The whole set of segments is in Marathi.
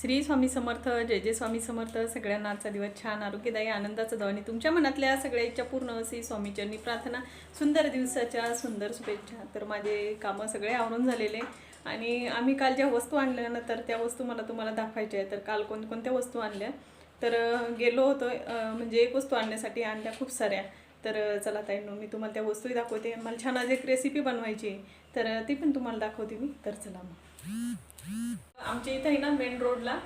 श्री स्वामी समर्थ जय जय स्वामी समर्थ. सगळ्यांना आजचा दिवस छान आरोग्यदायी आनंदाचा जाऊ आणि तुमच्या मनातल्या सगळ्या इच्छा पूर्ण श्री स्वामीचरणी प्रार्थना. सुंदर दिवसाच्या सुंदर शुभेच्छा. तर माझे कामं सगळे आवरून झालेले. आणि आम्ही काल ज्या वस्तू आणल्या ना तर त्या वस्तू मला तुम्हाला दाखवायच्या आहे तर काल कोणकोणत्या वस्तू आणल्या? तर गेलो होतो म्हणजे एक वस्तू आणण्यासाठी आणल्या खूप साऱ्या. तर चला ताई मी तुम्हाला त्या वस्तूही दाखवते. मला छान आज एक रेसिपी बनवायची आहे. तर ते ती पण तुम्हाला दाखवते मी. तर चला मग. आमच्या इथं आहे ना मेन रोडला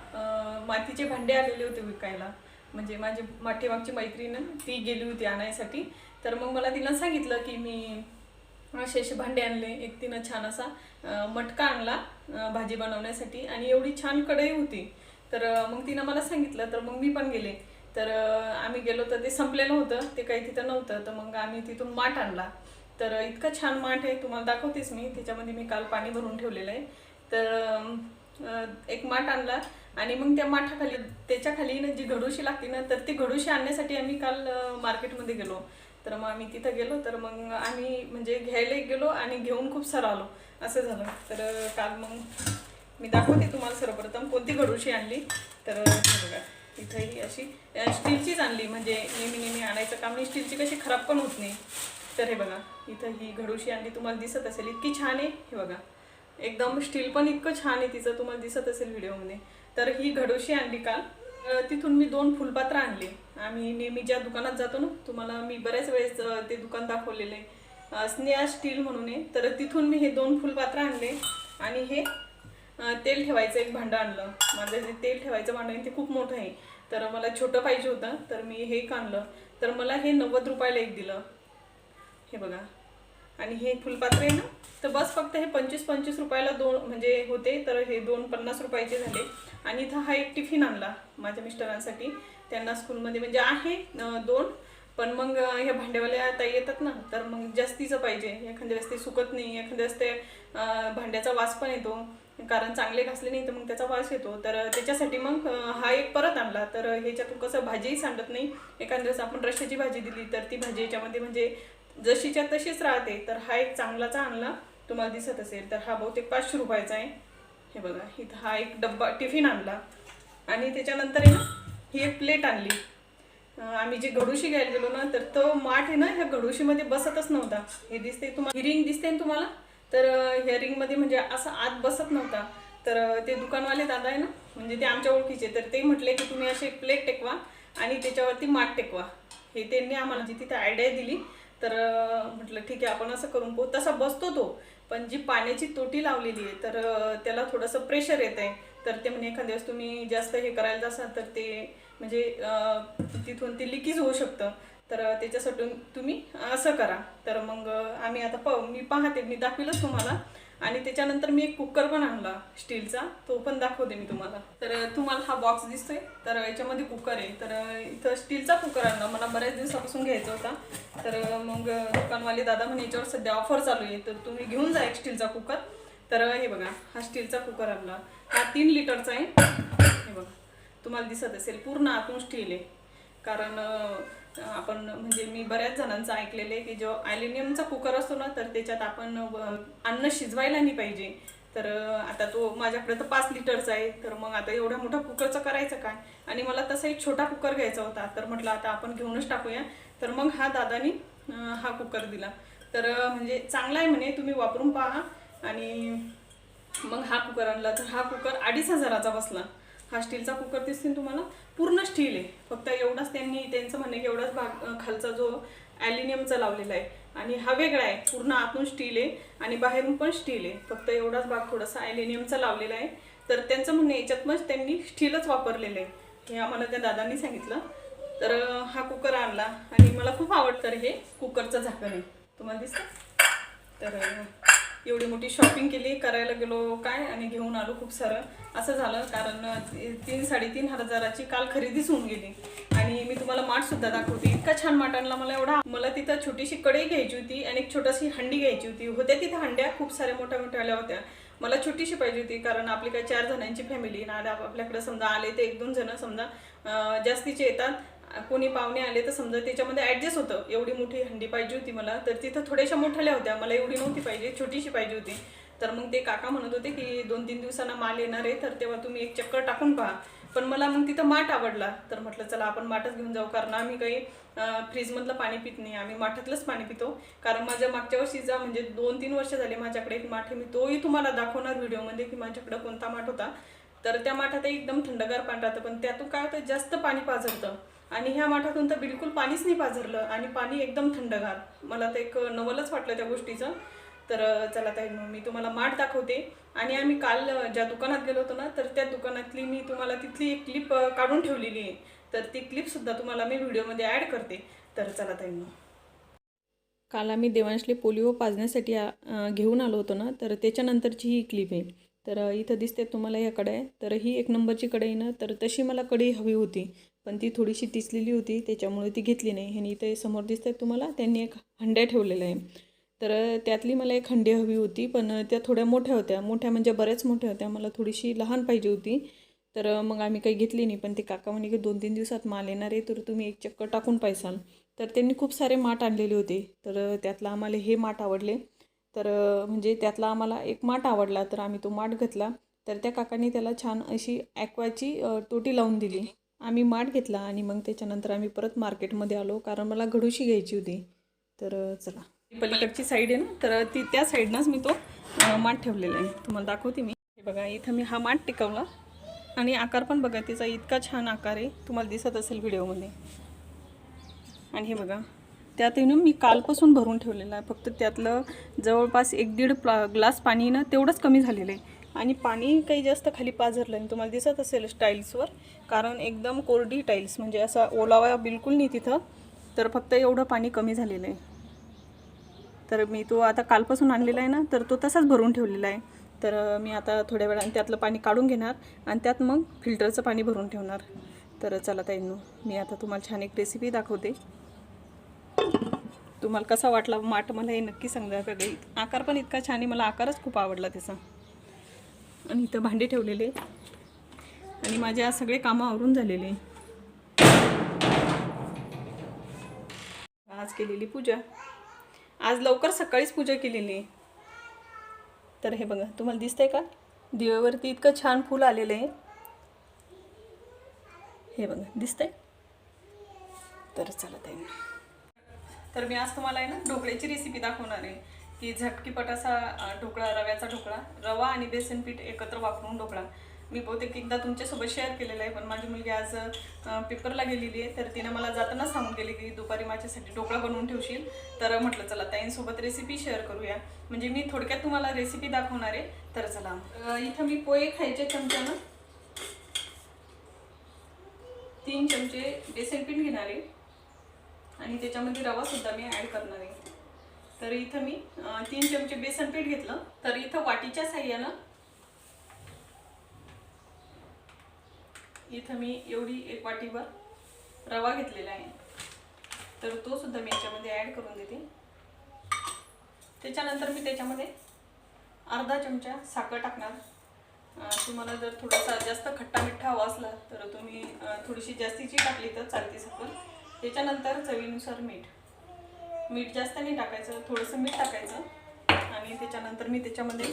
मातीचे भांडे आलेले होते विकायला. म्हणजे माझी माठीमागची मैत्रीण ती गेली होती आणायसाठी. तर मग मला तिला सांगितलं की मी असे असे भांडे आणले. एक तिनं छान असा मटका आणला भाजी बनवण्यासाठी आणि एवढी छान कढई होती. तर मग तिनं मला सांगितलं तर मग मी पण गेले. तर आम्ही गेलो तर ते संपलेलं होतं ते काही तिथं नव्हतं. तर मग आम्ही तिथून माठ आणला. तर इतकं छान माठ आहे तुम्हाला दाखवतेच मी. त्याच्यामध्ये मी काल पाणी भरून ठेवलेलं आहे. तर एक माठ आणला आणि मग त्या माठाखाली त्याच्याखाली ना जी घडोशी लागते ना तर ती घडोशी आणण्यासाठी आम्ही काल मार्केटमध्ये गेलो. तर मग आम्ही तिथं गेलो तर मग आम्ही म्हणजे घ्यायला गेलो आणि घेऊन खूप सारं आलो असं झालं. तर काल मग मी दाखवते तुम्हाला सर्वप्रथम कोणती घडोशी आणली. तर बघा. इथंही अशी स्टीलचीच आणली. म्हणजे नेहमी नेहमी आणायचं काम नाही. स्टीलची कशी खराब पण होत नाही. तर हे बघा इथं ही घडूशी आणली तुम्हाला दिसत असेल इतकी छान आहे. हे बघा एकदम स्टील पण इतकं छान आहे तिचं तुम्हाला दिसत असेल व्हिडिओमध्ये. तर ही घडोशी आणली काल तिथून मी दोन फुलपात्र आणले. आम्ही नेहमी ज्या दुकानात जातो ना तुम्हाला मी बऱ्याच वेळेस ते दुकान दाखवलेलं आहे. स्नेहा स्टील म्हणून आहे. तर तिथून मी हे दोन फुलपात्र आणले आणि हे तेल ठेवायचं एक भांडं आणलं. माझं जे तेल ठेवायचं भांडं आहे ते खूप मोठं आहे. तर मला छोटं पाहिजे होतं तर मी हे एक आणलं. तर मला हे नव्वद रुपयाला एक दिलं. हे बघा. आणि हे फुलपात्र आहे ना? तर बस फक्त हे पंचवीस पंचवीस रुपयाला दोन म्हणजे होते तर हे दोन पन्नास रुपयाचे झाले. आणि इथं हा एक टिफिन आणला माझ्या मिस्टरांसाठी. त्यांना स्कूलमध्ये म्हणजे आहे दोन. पण मग ह्या भांड्यावाल्या ताई येतात ना तर मग जास्तीचं पाहिजे. एखाद्या वेळेस ते सुकत नाही एखाद्या वेळेस ते भांड्याचा वास पण येतो. कारण चांगले घासले नाही तर मग त्याचा वास येतो. तर त्याच्यासाठी मग हा एक परत आणला. तर ह्याच्यातून कसं भाजीही सांडत नाही. एखाद्या वेळेस आपण रश्याची भाजी दिली तर ती भाजी याच्यामध्ये म्हणजे जशीच्या तशीच राहते तर हा एक चांगलाचा आणला तुम्हाला दिसत असेल. तर हा बहुतेक पाचशे रुपयाचा आहे. हे बघा इथं हा एक डब्बा टिफिन आणला. आणि त्याच्यानंतर आहे ना ही एक प्लेट आणली. आम्ही जे घडुशी घ्यायला गेलो ना तर तो माठ आहे ना ह्या घडुशीमध्ये बसतच नव्हता. हे दिसते तुम्हाला ही रिंग दिसते ना तुम्हाला? तर अं, ह्या रिंगमध्ये म्हणजे असं आत बसत नव्हता. तर ते दुकानवाले दादा आहे ना म्हणजे ते आमच्या ओळखीचे तर ते म्हटले की तुम्ही असे एक प्लेट टेकवा आणि त्याच्यावरती माठ टेकवा. हे त्यांनी आम्हाला जी तिथे आयडिया दिली तर म्हटलं ठीक आहे आपण असं करून पाहू. तसा बसतो तो पण जी पाण्याची तोटी लावलेली आहे तर त्याला थोडंसं प्रेशर येत आहे तर ते म्हणे एखाद्या वेळेस तुम्ही जास्त हे करायला जासाल तर ते म्हणजे तिथून ते लिकीज होऊ शकतं. तर त्याच्यासाठी तुम्ही असं करा. तर मग आम्ही आता पाहू मी पाहते मी दाखविलंच तुम्हाला. आणि त्याच्यानंतर मी एक कुकर पण आणला स्टीलचा. तो पण दाखवते मी तुम्हाला. तर तुम्हाला हा बॉक्स दिसतोय. तर याच्यामध्ये कुकर आहे. तर इथं स्टीलचा कुकर आणला. मला बऱ्याच दिवसापासून घ्यायचा होता. तर मग दुकानवाले दादा म्हणे याच्यावर सध्या ऑफर चालू आहे. तर तुम्ही घेऊन जा एक स्टीलचा कुकर. तर हे बघा हा स्टीलचा कुकर आणला. हा तीन लिटरचा आहे. हे बघा. तुम्हाला दिसत असेल पूर्ण आतून स्टील आहे. कारण आपण म्हणजे मी बऱ्याच जणांचं ऐकलेलं आहे की जो ॲल्युमिनियमचा कुकर असतो ना तर त्याच्यात आपण अन्न शिजवायला नाही पाहिजे. तर आता तो माझ्याकडे तर पाच लिटरचा आहे तर मग आता एवढ्या मोठा कुकरचं करायचं काय? आणि मला तसा एक छोटा कुकर घ्यायचा होता. तर म्हटलं आता आपण घेऊनच टाकूया. तर मग हा दादानी हा कुकर दिला. तर म्हणजे चांगला आहे म्हणे तुम्ही वापरून पहा. आणि मग हा कुकर आणला. तर हा कुकर अडीच हजाराचा बसला. हा स्टीलचा कुकर दिसतील तुम्हाला. पूर्ण स्टील आहे. फक्त एवढाच त्यांनी त्यांचं म्हणणं आहे की एवढाच भाग खालचा जो ॲल्युमिनियमचा लावलेला आहे. आणि हा वेगळा आहे. पूर्ण आतून स्टील आहे आणि बाहेरून पण स्टील आहे. फक्त एवढाच भाग थोडासा ॲल्युमिनियमचा लावलेला आहे. तर त्यांचं म्हणणं याच्यात मग त्यांनी स्टीलच वापरलेलं आहे. हे आम्हाला त्या दादांनी सांगितलं. तर हा कुकर आणला. आणि मला खूप आवडतं हे कुकरचं झाकण. आहे तुम्हाला दिसतं? तर एवढी मोठी शॉपिंग केली करायला गेलो काय आणि घेऊन आलो खूप सारं. असं झालं कारण तीन साडेतीन हजाराची काल खरेदीच होऊन गेली. आणि मी तुम्हाला माठ सुद्धा दाखवते. इतका छान माठ आणला मला एवढा मला तिथं छोटीशी कढई घ्यायची होती आणि एक छोटीशी हंडी घ्यायची होती. होत्या तिथं हंड्या खूप साऱ्या मोठ्या मोठ्या होत्या. मला छोटीशी पाहिजे होती कारण आपली काय चार जणांची फॅमिली ना आपल्याकडे समजा आले ते एक दोन जण समजा जास्तीचे येतात. कोणी पाहुणे आले तर समजा त्याच्यामध्ये ॲडजस्ट होतं. एवढी मोठी हंडी पाहिजे होती मला. तर तिथं थोड्याशा मोठ्याल्या होत्या. मला एवढी नव्हती पाहिजे. छोटीशी पाहिजे होती. तर मग ते काका म्हणत होते की दोन तीन दिवसांना माल येणार आहे. तर तेव्हा तुम्ही एक चक्कर टाकून पहा. पण मला मग तिथं माठ आवडला. तर म्हटलं चला आपण माठच घेऊन जाऊ. कारण आम्ही काही फ्रीजमधलं पाणी पित नाही. आम्ही माठातलंच पाणी पितो. कारण माझ्या मागच्या वर्षीचा म्हणजे दोन तीन वर्ष झाले माझ्याकडे एक माठ आहे. मी तोही तुम्हाला दाखवणार व्हिडिओमध्ये की माझ्याकडे कोणता माठ होता. तर त्या माठात एकदम थंडगार पाणी राहतं. पण त्यातून काय होतं? जास्त पाणी पाझरतं आणि ह्या माठातून तर बिलकुल पाणीच नाही पाझरलं आणि पाणी एकदम थंडगार. मला तर एक नवलच वाटलं त्या गोष्टीचं. तर चला ताई मग मी तुम्हाला माठ दाखवते. आणि आम्ही काल ज्या दुकानात गेलो होतो ना तर त्या दुकानातली मी तुम्हाला तिथली एक क्लिप काढून ठेवलेली आहे. तर ती क्लिपसुद्धा तुम्हाला मी व्हिडिओमध्ये ॲड करते. तर चला ताई मग. काल आम्ही देवांशले पोलिओ पाजण्यासाठी घेऊन आलो होतो ना तर त्याच्यानंतरची ही क्लिप आहे. तर इथं दिसते तुम्हाला या कढई तर ही एक नंबरची कढई ना तर तशी मला कढई हवी होती. पण ती थोडीशी टिचलेली होती त्याच्यामुळे ती घेतली नाही. आणि इथे समोर दिसतात तुम्हाला त्यांनी एक हंड्या ठेवलेला आहे. तर त्यातली मला एक हंडी हवी होती पण त्या थोड्या मोठ्या होत्या. मोठ्या म्हणजे बऱ्याच मोठ्या होत्या मला थोडीशी लहान पाहिजे होती. तर मग आम्ही काही घेतली नाही पण ते काका म्हणे की दोन तीन दिवसात माल येणार आहे तर तुम्ही एक चक्कर टाकून पाहिसाल. तर त्यांनी खूप सारे माठ आणलेले होते. तर त्यातलं आम्हाला हे माठ आवडले. तर म्हणजे त्यातला आम्हाला एक माठ आवडला तर आम्ही तो माठ घेतला. तर त्या काकांनी त्याला छान अशी ॲक्वाची तोटी लावून दिली. आम्ही माठ घेतला आणि मग त्याच्यानंतर आम्ही परत मार्केटमध्ये आलो कारण मला घडूशी घ्यायची होती. तर चला. पलीकडची साईड आहे ना तर ती त्या साईडनंच मी तो माठ ठेवलेला आहे. तुम्हाला दाखवते मी. हे बघा इथं मी हा माठ टिकवला. आणि आकार पण बघा तिचा इतका छान आकार आहे. तुम्हाला दिसत असेल व्हिडिओमध्ये. आणि हे बघा त्यात येऊन ना मी कालपासून भरून ठेवलेलं आहे. फक्त त्यातलं जवळपास एक दीड प्ला ग्लास पाणी ना तेवढंच कमी झालेलं आहे. आणि पाणी काही जास्त खाली पाझरलं नाही. तुम्हाला दिसत असेल टाईल्सवर कारण एकदम कोरडी टाईल्स म्हणजे असा ओलावा बिलकुल नाही तिथं. तर फक्त एवढं पाणी कमी झालेलं आहे. तर मी तो आता कालपासून आणलेला आहे ना तर तो तसाच भरून ठेवलेला आहे. तर मी आता थोड्या वेळाने त्यातलं पाणी काढून घेणार आणि त्यात मग फिल्टरचं पाणी भरून ठेवणार. तर चला ताईंनो मी आता तुम्हाला छान एक रेसिपी दाखवते. तुम्हाला कसा वाटला माठ मला हे नक्की सांगा. आकार पण इतका छान आहे मला आकारच खूप आवडला त्याचा. आणि इथं भांडे ठेवलेले. आणि माझे आज सगळे कामं आवरून झालेले. आज केलेली पूजा. आज लवकर सकाळीच पूजा केलेली. तर हे बघा तुम्हाला दिसतंय का? दिव्यावरती इतकं छान फूल आलेलं आहे. हे बघा दिसतंय? तर चला ताई. तर मी आज तुम्हाला आहे ना ढोकळ्याची रेसिपी दाखवणार आहे. की झटकीपट असा ढोकळा रव्याचा ढोकळा रवा आणि बेसन पीठ एकत्र वापरून ढोकळा. मी बहुतेक एकदा तुमच्यासोबत शेअर केलेला आहे पण माझी मुलगी आज पेपरला गेलेली आहे तर तिनं मला जाताना सांगून गेली की दुपारी माझ्यासाठी ढोकळा बनवून ठेवशील. तर म्हटलं चला ताईंसोबत रेसिपी शेअर करूया. म्हणजे मी थोडक्यात तुम्हाला रेसिपी दाखवणार आहे. तर चला इथं मी पोहे खायचे चमच्यानं. तीन चमचे बेसन पीठ घेणार आहे. आणि त्याच्यामध्ये रवासुद्धा मी ॲड करणार आहे. तर इथं मी तीन चमचे बेसन पीठ घेतलं. तर इथं वाटीच्या साह्यानं इथं मी एवढी एक वाटीवर रवा घेतलेला आहे. तर तो सुद्धा मी याच्यामध्ये ॲड करून देते. त्याच्यानंतर मी त्याच्यामध्ये अर्धा चमचा साखर टाकणार. तुम्हाला जर थोडासा जास्त खट्टा मिठ्ठा हवा असला तर तुम्ही थोडीशी जास्तीची टाकली तर चालते साखर. त्याच्यानंतर चवीनुसार मीठ. मीठ जास्त नाही टाकायचं थोडंसं मीठ टाकायचं. आणि त्याच्यानंतर मी त्याच्यामध्ये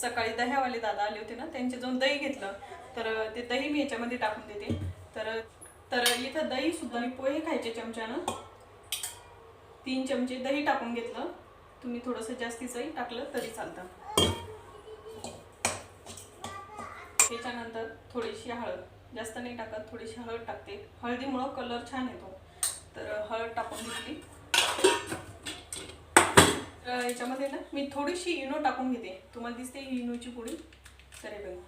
सकाळी दह्यावाले दादा आले होते ना त्यांचे जाऊन दही घेतलं. तर ते दही मी याच्यामध्ये टाकून देते. तर तर इथं दहीसुद्धा मी पोहे खायचे चमच्यानं. तीन चमचे दही टाकून घेतलं. तुम्ही थोडंसं जास्तीचंही टाकलं तरी चालतं. त्याच्यानंतर थोडीशी हळद. जास्त नाही टाकत थोडीशी हळद टाकते. हळदीमुळं कलर छान येतो. तर हळद टाकून घेतली. तर याच्यामध्ये ना मी थोडीशी इनो टाकून घेते. तुम्हाला दिसते ही इनोची पुडी. तर हे बघा.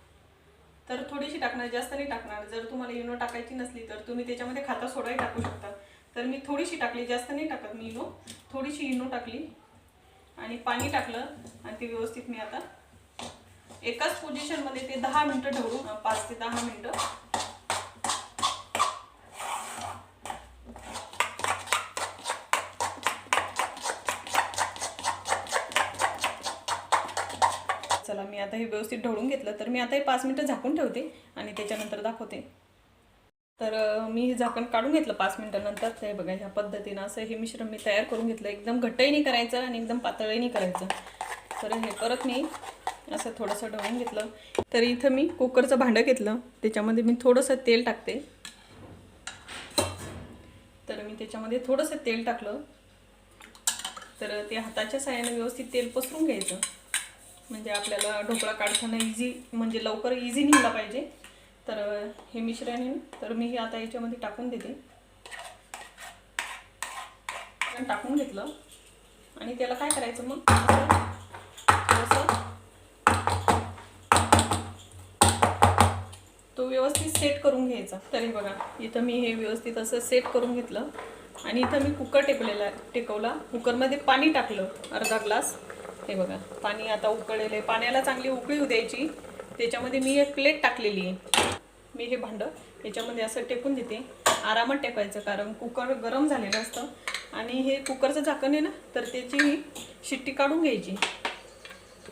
तर थोडीशी टाकणार जास्त नाही टाकणार. जर तुम्हाला इनो टाकायची नसली तर तुम्ही त्याच्यामध्ये खाता सोडाही टाकू शकता. तर मी थोडीशी टाकली जास्त नाही टाकत मी इनो. थोडीशी इनो टाकली आणि पाणी टाकलं आणि ते व्यवस्थित मी आता एकाच पोझिशनमध्ये ते दहा मिनटं ठेवू. पाच ते दहा मिनटं चला मी आता हे व्यवस्थित ढवळून घेतलं तर मी आता हे पाच मिनटं झाकून ठेवते आणि त्याच्यानंतर दाखवते. तर मी हे झाकण काढून घेतलं पाच मिनटानंतर. ते बघा ह्या पद्धतीनं असं हे मिश्रण मी तयार करून घेतलं. एकदम घट्टही नाही करायचं आणि एकदम पातळही नाही करायचं. तर हे परत मी असं थोडंसं ढवळून घेतलं. तर इथं मी कुकरचं भांडं घेतलं. त्याच्यामध्ये मी थोडंसं तेल टाकते. तर मी त्याच्यामध्ये थोडंसं तेल टाकलं. तर ते हाताच्या साह्याने व्यवस्थित तेल पसरून घ्यायचं. म्हणजे आपल्याला ढोकळा काढताना इझी म्हणजे लवकर इझी निघला पाहिजे. तर हे मिश्रण आहे तर मी हे आता याच्यामध्ये टाकून देते. आणि टाकून घेतलं. आणि त्याला काय करायचं मग? थोडंसं तो व्यवस्थित सेट करून घ्यायचा. तरी बघा इथं मी हे व्यवस्थित असं सेट करून घेतलं. आणि इथं मी कुकर टेकलेला टेकवला. कुकरमध्ये पाणी टाकलं अर्धा ग्लास हे बघा पाणी आता उकळलेलं आहे. पाण्याला चांगली उकळी होऊ द्यायची. त्याच्यामध्ये मी एक प्लेट टाकलेली आहे. मी हे भांडं याच्यामध्ये असं टेकून देते. आरामात टेकायचं कारण कुकर गरम झालेलं असतं. आणि हे कुकरचं झाकण आहे ना तर त्याची शिट्टी काढून घ्यायची.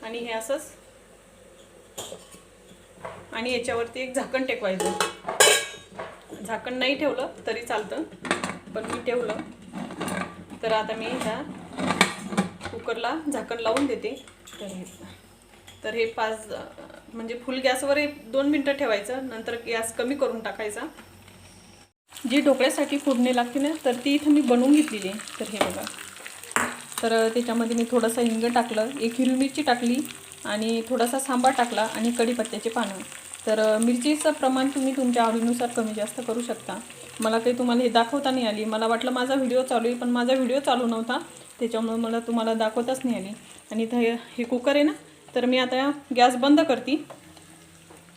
आणि हे असंच. आणि याच्यावरती एक झाकण टेकवायचं. झाकण नाही ठेवलं तरी चालतं पण मी ठेवलं. तर आता मी ह्या कुकरला झाकण लावून देते. तर हे तर हे पाच म्हणजे फुल गॅसवर हे दोन मिनटं ठेवायचं नंतर गॅस कमी करून टाकायचा. जी ढोकळ्यासाठी फोडणी लागते ना तर ती इथं मी बनवून घेतलेली आहे. तर हे बघा. तर त्याच्यामध्ये मी थोडंसं हिंग टाकलं एक हिरवी मिरची टाकली आणि थोडासा सांबार टाकला आणि कढीपत्त्याचे पानं. तर मिरचीचं प्रमाण तुम्ही तुमच्या आवडीनुसार कमी जास्त करू शकता. मला काही तुम्हाला हे दाखवता नाही आली. मला वाटलं माझा व्हिडिओ चालू आहे पण माझा व्हिडिओ चालू नव्हता. त्याच्यामुळे मला तुम्हाला दाखवताच नाही आली. आणि इथं हे- हे कुकर आहे ना तर मी आता गॅस बंद करते.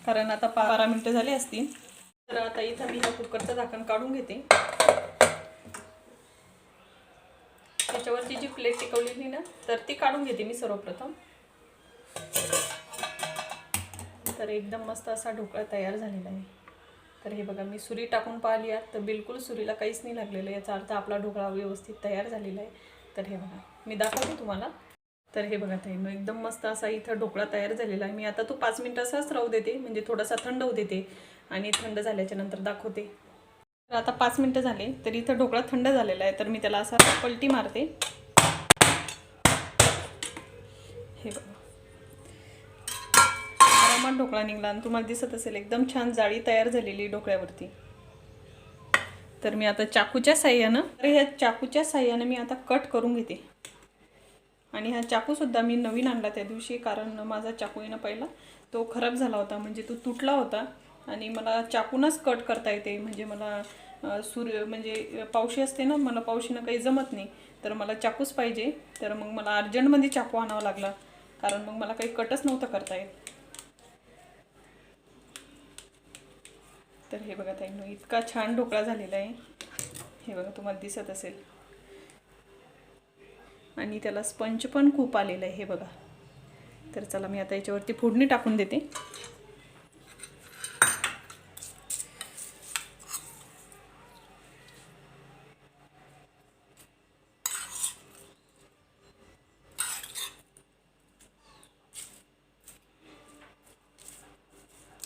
कारण आता पा- बारा मिनटं झाली असतील. तर आता इथं मी ह्या कुकरचं झाकण काढून घेते. त्याच्यावरची जी प्लेट टिकवलेली ना तर ती काढून घेते मी सर्वप्रथम. तर एकदम मस्त असा ढोकळा तयार झालेला आहे. तर हे बघा मी सुरी टाकून पाहिली आहे. तर बिलकुल सुरीला काहीच नाही लागलेलं याचा अर्थ आपला ढोकळा व्यवस्थित तयार झालेला आहे. तर हे बघा मी दाखवते तुम्हाला. तर हे बघा ताई मग एकदम मस्त असा इथं ढोकळा तयार झालेला आहे. मी आता तो पाच मिनटं असाच राहू देते म्हणजे थोडासा थंड होऊ देते आणि थंड झाल्याच्यानंतर दाखवते. तर आता पाच मिनटं झाले तर इथं ढोकळा थंड झालेला आहे तर मी त्याला असा पलटी मारते. हे बघा. आरामात ढोकळा निघाला आणि तुम्हाला दिसत असेल एकदम छान जाळी तयार झालेली ढोकळ्यावरती. तर मी आता चाकूच्या साह्यानं तर ह्या चाकूच्या साह्यानं मी आता कट करून घेते. आणि हा चाकूसुद्धा मी नवीन आणला त्या दिवशी कारण माझा चाकू येणं पहिला तो खराब झाला होता म्हणजे तो तुटला होता. आणि मला चाकूनच कट करता येते म्हणजे मला सूर्य म्हणजे पावशी असते ना मला पावशीनं काही जमत नाही तर मला चाकूच पाहिजे. तर मग मला अर्जंटमध्ये चाकू आणावा लागला कारण मग मला काही कटच नव्हतं करता येत. तर हे बघा ताईंनो इतका छान ढोकळा झालेला आहे. हे बघा तुम्हाला दिसत असेल. आणि त्याला स्पंज पण खूप आलेलं आहे हे बघा. तर चला मी आता याच्यावरती फोडणी टाकून देते.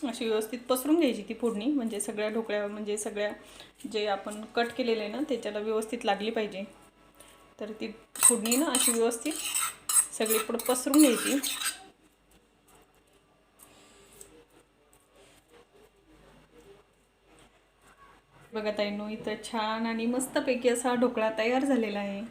अशी व्यवस्थित पसरून घ्यायची ती फोडणी म्हणजे सगळ्या ढोकळ्या म्हणजे सगळ्या जे आपण कट केलेले आहे ना त्याच्याला व्यवस्थित लागली पाहिजे. तर ती फोडणी ना अशी व्यवस्थित सगळी पुढं पसरून घ्यायची. बघा ताईनो इथं छान आणि मस्तपैकी असा ढोकळा तयार झालेला आहे.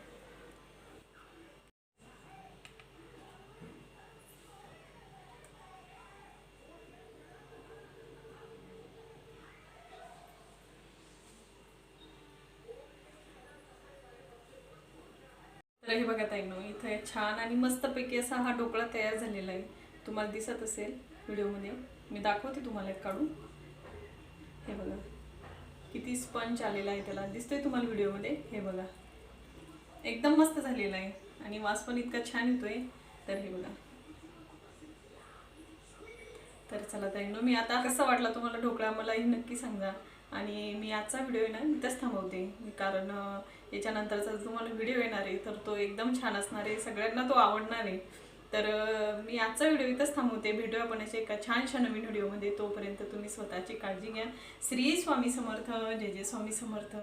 तर हे बघा ताईनो इथं छान आणि मस्तपैकी असा हा ढोकळा तयार झालेला आहे. तुम्हाला दिसत असेल व्हिडिओमध्ये. मी दाखवते तुम्हाला एक काढून. हे बघा. किती स्पंच आलेला आहे त्याला. दिसतोय तुम्हाला व्हिडिओमध्ये. हे बघा. एकदम मस्त झालेला आहे. आणि वास पण इतका छान येतोय. तर हे बघा. तर चला ताईनो मी आता कसा वाटला तुम्हाला ढोकळा मलाही नक्की सांगा. आणि मी आजचा व्हिडिओ ना इथंच थांबवते. कारण याच्यानंतरचा तुम्हाला व्हिडिओ येणार आहे तर तो एकदम छान असणार आहे. सगळ्यांना तो आवडणार आहे. तर मी आजचा व्हिडिओ इथंच थांबवते. भेटूया आपण अशा एका छानशा नवीन व्हिडिओमध्ये तोपर्यंत तुम्ही स्वतःची काळजी घ्या. श्री स्वामी समर्थ. जय जय स्वामी समर्थ.